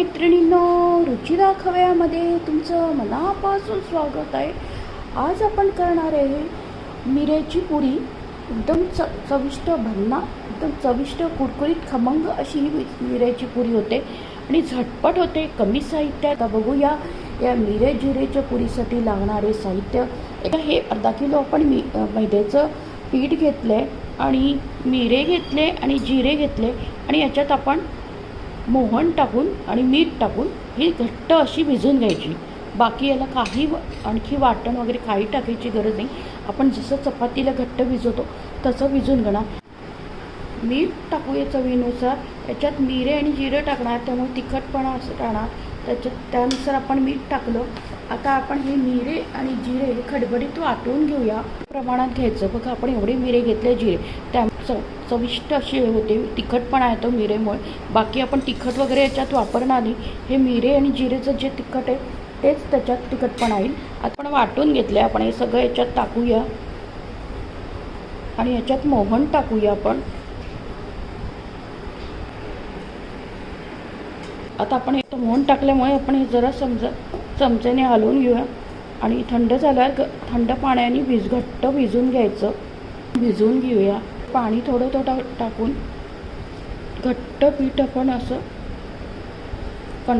मैत्रिणींना रुचिरा दाखवयामध्ये तुमचं मनापासून स्वागत आहे. आज आपण करणार आहे मिरेची पुरी एकदम च चविष्ट भन्ना एकदम चविष्ट कुरकुरीत खमंग अशी ही मिरेची पुरी होते. आणि झटपट होते कमी साहित्य आता बघूया या मिरे जिरेच्या पुरीसाठी लागणारे साहित्य. एका हे अर्धा किलो आपण मी मैद्याचं पीठ घेतलं आहे आणि मिरे घेतले आणि जिरे घेतले आणि याच्यात आपण मोहन टाकून आणि मीठ टाकून ही घट्ट अशी भिजून घ्यायची. बाकी याला काही आणखी वाटण वगैरे काही टाकायची गरज नाही. आपण जसं चपातीला घट्ट भिजवतो तसं भिजून घेणार. मीठ टाकूया चवीनुसार. याच्यात मिरे आणि जिरं टाकणार त्यामुळे तिखटपणा असं राहणार. त्याच्यात त्यानुसार आपण मीठ टाकलं. आता आपण हे मिरे आणि जिरे खडबडीत वाटून घेऊया. प्रमाणात घ्यायचं. बघा आपण एवढे मिरे घेतले जिरे. त्या च चविष्ट असे होते. तिखटपणा येतो मिरेमुळे. बाकी आपण तिखट वगैरे याच्यात वापरणार नाही. हे मिरे आणि जिरेचं जे तिखट आहे तेच त्याच्यात तिखटपणा येईल. आपण वाटून घेतले आपण हे सगळं याच्यात टाकूया. आणि याच्यात मोहन टाकूया आपण. आता आपण हे मोहन टाकल्यामुळे आपण हे जरा समजा चमच्याने हलवून घेऊया. आणि थंड झाल्यावर ग थंड पाण्याने भिज घट्ट भिजून घ्यायचं. भिजवून घेऊया. पाणी थोडं थोडं टाकून. घट्ट पीठ आपण असं पण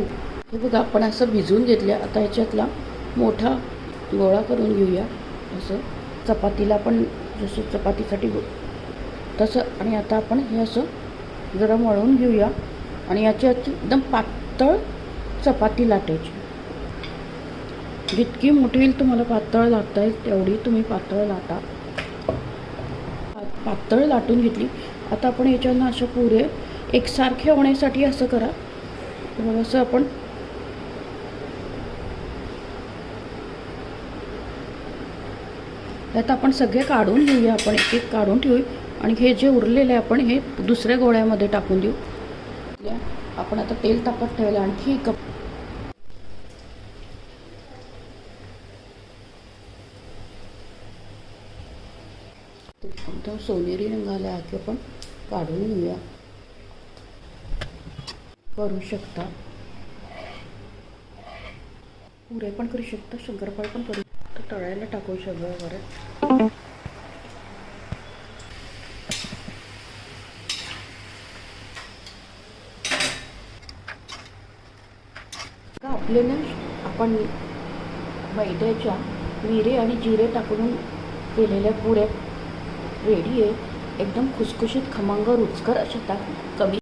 हे बघा आपण असं भिजवून घेतलं आता ह्याच्यातला मोठा गोळा करून घेऊया. असं चपातीला आपण जसं चपातीसाठी गो- तसं. आणि आता आपण हे असं जरा मळून घेऊया. आणि याची एकदम पातळ चपाती लाटायची. जितकी मोठी येईल तुम्हाला पातळ लाटता येईल तेवढी तुम्ही पातळ लाटा. पा- पातळ लाटून घेतली. आता आपण याच्यानं अशा पुरे एकसारखे होण्यासाठी असं करा. मग असं आपण त्यात आपण सगळे काढून घेऊया आपण. एक एक काढून ठेवू. आणि हे जे उरलेले आहे आपण हे दुसऱ्या गोळ्यामध्ये टाकून देऊ. या, आपण आता तेल तापत ठेवलं आणखी एक कप एकदम सोनेरी रंगाला की आपण काढून घेऊया. करू शकता. पुरे पण करू शकता शंकरपाळ पण करू शकता. तळायला टाकू सगळं बरं का आपल्याला आपण मैद्याच्या विरे आणि जिरे टाकून केलेल्या पुऱ्या रेडी आहे. एकदम खुसखुशीत खमंग रुचकर अशा टाक कमी